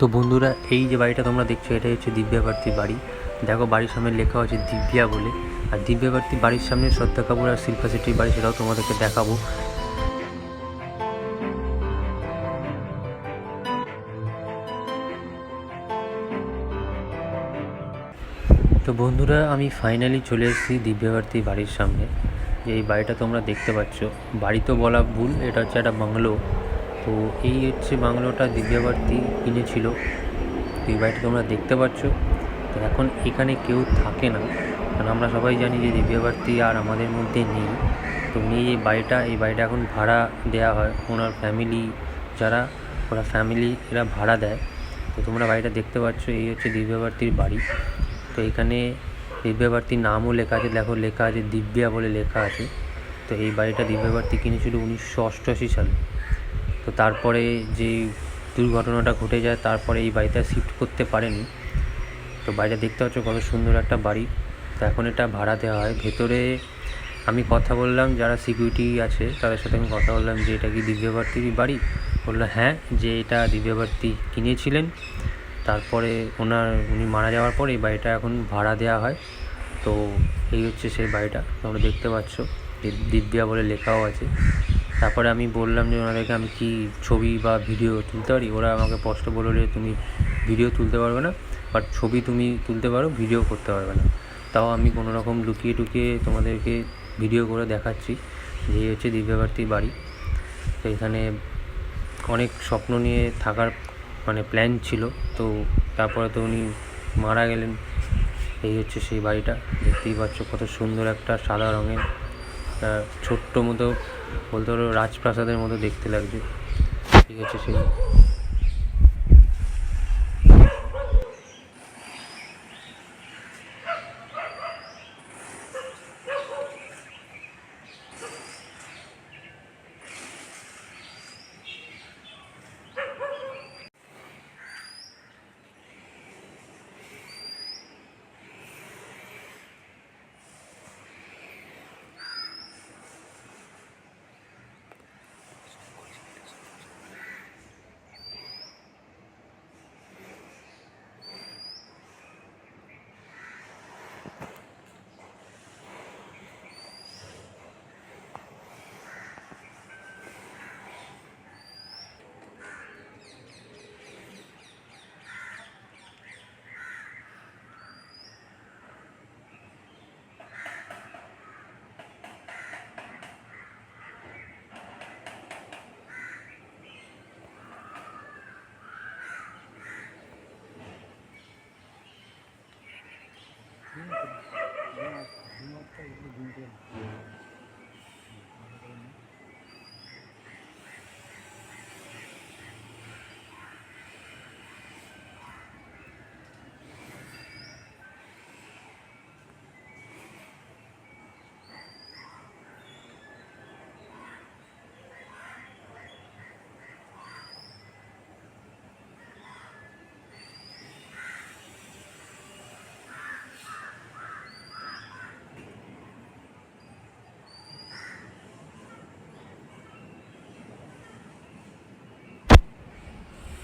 তো বন্ধুরা, এই যে বাড়িটা তোমরা দেখছ, এটাই হচ্ছে দিব্যা ভারতীর বাড়ি। দেখো, বাড়ির সামনে লেখা আছে দিব্যা বলে। আর দিব্যা ভারতী বাড়ির সামনে শ্রদ্ধা কাপুর আর শিল্পা শেট্টির বাড়ি, সেটাও তোমাদেরকে দেখাবো। তো বন্ধুরা, আমি ফাইনালি চলে এসেছি দিব্যাভারতী বাড়ির সামনে। যে এই বাড়িটা তোমরা দেখতে পাচ্ছ। বাড়ি তো বলা ভুল, এটা হচ্ছে একটা বাংলো তো এই হচ্ছে বাংলোটা দিব্যা ভারতী কিনেছিল এই বাড়িটা তোমরা দেখতে পাচ্ছ। তো এখন এখানে কেউ থাকে না। কারণ আমরা সবাই জানি যে দিব্যা আর আমাদের মধ্যে নেই। তো উনি এই বাড়িটা এই বাড়িটা এখন ভাড়া দেওয়া হয় ওনার ফ্যামিলি যারা, ওরা ফ্যামিলি এরা ভাড়া দেয়। তো তোমরা বাড়িটা দেখতে পাচ্ছ, এই হচ্ছে দিব্যা বাড়ি। তো এখানে দিব্যা নামও লেখা আছে, দেখো লেখা আছে, দিব্যা বলে লেখা আছে। তো এই বাড়িটা দিব্যা ভারতী কিনেছিল উনিশশো অষ্টআশি সালে। তো তারপরে যে দুর্ঘটনাটা ঘটে যায়, তারপরে এই বাড়িটা শিফট করতে পারেনি। তো বাড়িটা দেখতে পাচ্ছ কত সুন্দর একটা বাড়ি। তো এখন এটা ভাড়া দেওয়া হয়। ভেতরে আমি কথা বললাম, যারা সিকিউরিটি আছে, তাদের সাথে আমি কথা বললাম যে, এটা কি দিব্যা ভারতীর বাড়ি? বলল হ্যাঁ যে এটা দিব্যা ভারতী কিনেছিলেন। তারপরে ওনার, উনি মারা যাওয়ার পর এই বাড়িটা এখন ভাড়া দেওয়া হয়। তো এই হচ্ছে সেই বাড়িটা। তোমরা দেখতে পাচ্ছ, দিব্যা বলে লেখাও আছে। তারপরে আমি বললাম যে ওনাদেরকে আমি কি ছবি বা ভিডিও তুলতে পারি? ওরা আমাকে স্পষ্ট বলল যে তুমি ভিডিও তুলতে পারবে না, বাট ছবি তুমি তুলতে পারো, ভিডিও করতে পারবে না। তাও আমি কোনো রকম লুকিয়ে টুকিয়ে তোমাদেরকে ভিডিও করে দেখাচ্ছি যে হচ্ছে দিব্যা ভারতীর বাড়ি। তো এখানে অনেক স্বপ্ন নিয়ে থাকার মানে প্ল্যান ছিল। তো তারপরে তো উনি মারা গেলেন। এই হচ্ছে সেই বাড়িটা। দেখতেই পাচ্ছ কত সুন্দর একটা সাদা রঙের ছোট্ট মতো বলতে পারো রাজপ্রাসাদের মতো দেখতে লাগছে। ঠিক আছে সেই।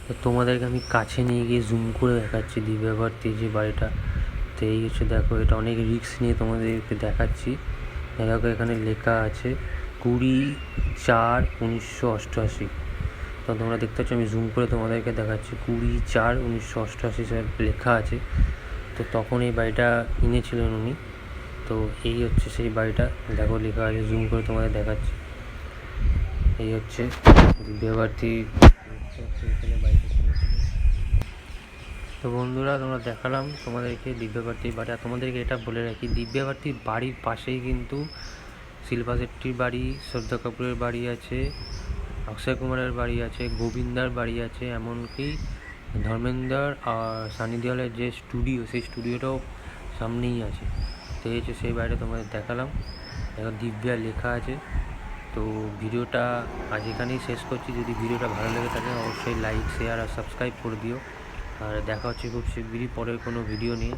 তো তোমাদেরকে আমি কাছে নিয়ে গিয়ে জুম করে দেখাচ্ছি দিব্যা ভারতীর যে বাড়িটা। তো এই হচ্ছে দেখো, এটা অনেক রিস্ক নিয়ে তোমাদেরকে দেখাচ্ছি। দেখো এখানে লেখা আছে কুড়ি চার উনিশশো অষ্টআশি। তো তোমরা দেখতে পাচ্ছ, আমি জুম করে তোমাদেরকে দেখাচ্ছি। কুড়ি চার উনিশশো অষ্টআশি সাল লেখা আছে। তো তখন এই বাড়িটা কিনেছিলেন উনি। তো এই হচ্ছে সেই বাড়িটা। দেখো লেখা আছে জুম করে তোমাদের দেখাচ্ছি। এই হচ্ছে ভারতী। তো বন্ধুরা, তোমরা দেখালাম তোমাদেরকে দিব্যা ভারতীর বাড়ি। আর তোমাদেরকে এটা বলে রাখি দিব্যা ভারতীর বাড়ির পাশেই কিন্তু শিল্পা শেট্টির বাড়ি, শ্রদ্ধা কাপুরের বাড়ি আছে, অক্ষয় কুমারের বাড়ি আছে, গোবিন্দার বাড়ি আছে, এমনকি ধর্মেন্দার আর সানি দেওয়ালের যে স্টুডিও, সেই স্টুডিওটাও সামনেই আছে। তো এই সেই বাড়িটা তোমাদের দেখালাম। এখন দিব্যা লেখা আছে। তো ভিডিওটা আজ এখানেই শেষ করছি। যদি ভিডিওটা ভালো লেগে থাকে, অবশ্যই লাইক শেয়ার আর সাবস্ক্রাইব করে দিও। আর দেখা হচ্ছে খুব শিগগিরই পরের কোনো ভিডিও নিয়ে।